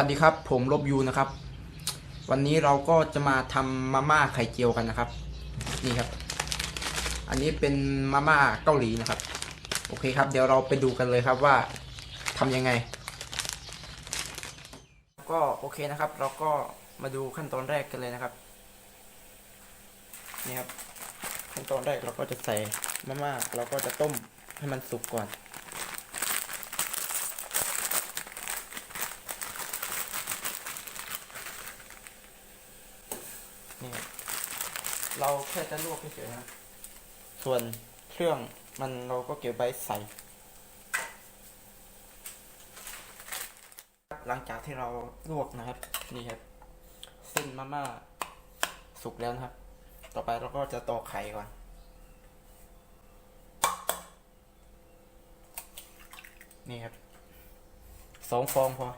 สวัสดีครับ ผมลบยูนะครับ วันนี้เราก็จะมาทำมาม่าไข่เจียวกันนะครับ นี่ครับ อันนี้เป็นมาม่าเกาหลีนะครับ โอเคครับ เดี๋ยวเราไปดูกันเลยครับว่าทำยังไง ก็โอเคนะครับ เราก็มาดูขั้นตอนแรกกันเลยนะครับ นี่ครับ ขั้นตอนแรกเราก็จะใส่มาม่าเราก็จะต้มให้มันสุกก่อนครับ เราแค่จะลวกเฉยๆนะส่วนเครื่องมันเราก็เก็บไว้ใส่ หลังจากที่เราลวกนะครับ นี่ครับ เส้นมาม่าสุกแล้วนะครับ ต่อไปเราก็จะตอกไข่ก่อนนี่ครับสองฟองพอ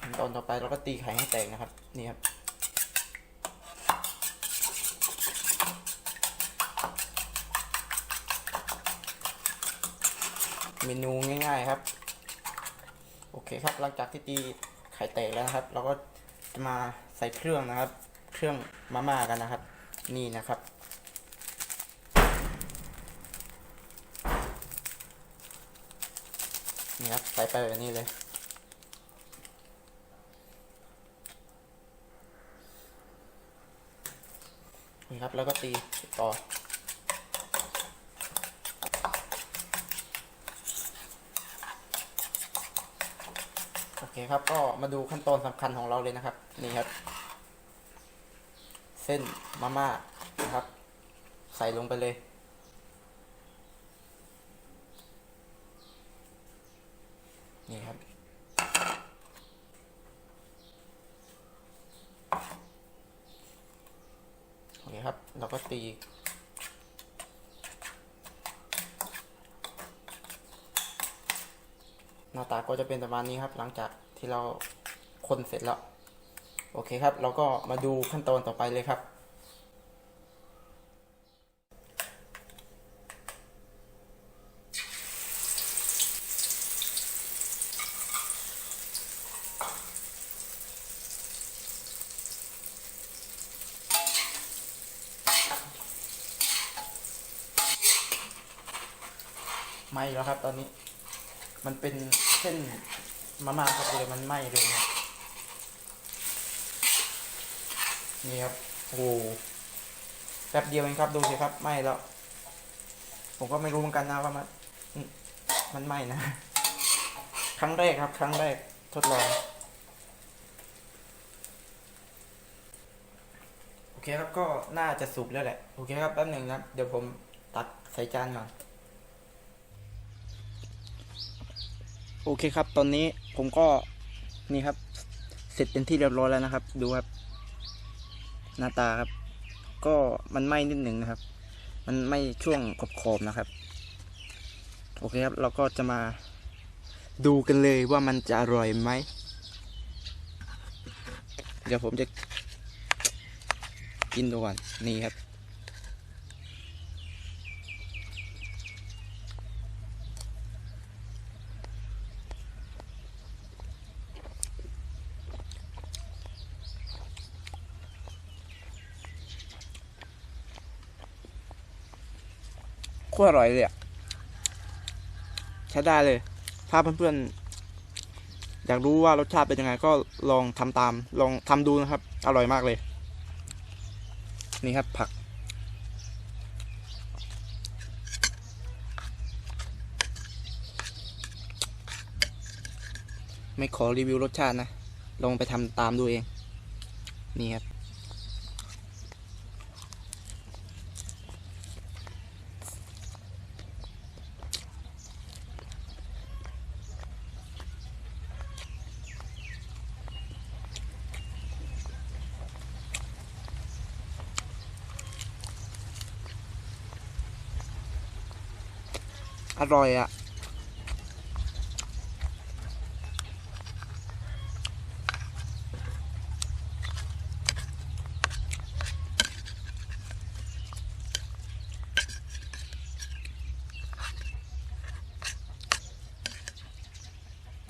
ขั้นต อนต่อไปเราก็ตีไข่ให้แตกนะครับ นี่ครับเมนูง่ายๆครับ โอเคครับ หลังจากที่ตีไข่แตกแล้วนะครับ เราก็จะมาใส่เครื่องนะครับ เครื่องมาม่ากันนะครับ นี่นะครับ นี่ครับ ใส่ไปแบบนี้เลย นี่ครับแล้วก็ตีต่อ โอเคครับก็มาดูขั้นตอนสำคัญของเราเลยนะครับ นี่ครับ เส้นมาม่านะครับ ใส่ลงไปเลยนี่ครับ ครับ เราก็ตี หน้าตาก็จะเป็นประมาณนี้ครับ หลังจากที่เราคนเสร็จแล้ว โอเคครับ เราก็มาดูขั้นตอนต่อไปเลยครับ ไหม้แล้วครับตอนนี้ มันเป็นเส้นมาม่าครับเลยมันไหม้เลยครับนี่ครับโอ้แป๊บเดียวเองครับดูสิครับไหม้แล้ว ผมก็ไม่รู้เหมือนกันนะว่ามันมันไหม้นะ ครั้งแรกครับ ครั้งแรกทดลองโอเคครับก็น่าจะสุกแล้วแหละ โอเคครับแป๊บหนึ่งนะเดี๋ยวผมตักใส่จานก่อน โอเคครับ ตอนนี้ผมก็นี่ครับ เสร็จเป็นที่เรียบร้อยแล้วนะครับ ดูครับ หน้าตาครับ ก็มันไหม้นิดหนึ่งนะครับ มันไม้ช่วงขอบๆนะครับ โอเคครับ เราก็จะมาดูกันเลยว่ามันจะอร่อยไหม เดี๋ยวผมจะกินดูก่อนนี่ครับ คตรอร่อยเลยอะใช้ได้เลย ถ้าเพื่อนๆอยากรู้ว่ารสชาติเป็นยังไง ก็ลองทำตาม ลองทำดูนะครับ อร่อยมากเลย นี่ครับผัก ไม่ขอรีวิวรสชาตินะ ลองไปทำตามดูเอง นี่ครับ อร่อยอะ่ะ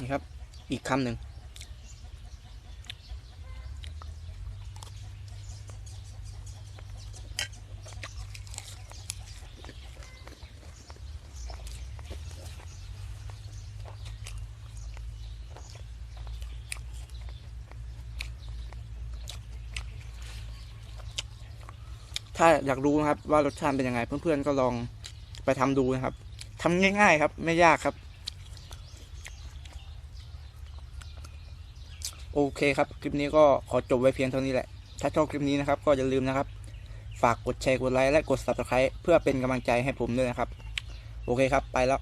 นี่ครับ อีกคำหนึ่ง ถ้าอยากรู้นะครับว่ารสชาติเป็นยังไง เพื่อนๆก็ลองไปทำดูนะครับทำง่าย ๆ ครับ ไม่ยากครับ โอเคครับ คลิปนี้ก็ขอจบไว้เพียงเท่านี้แหละ ถ้าชอบคลิปนี้นะครับ ก็อย่าลืมนะครับ ฝากกดแชร์กดไลค์และกด subscribe เพื่อเป็นกำลังใจให้ผมด้วยนะครับ โอเคครับ ไปแล้ว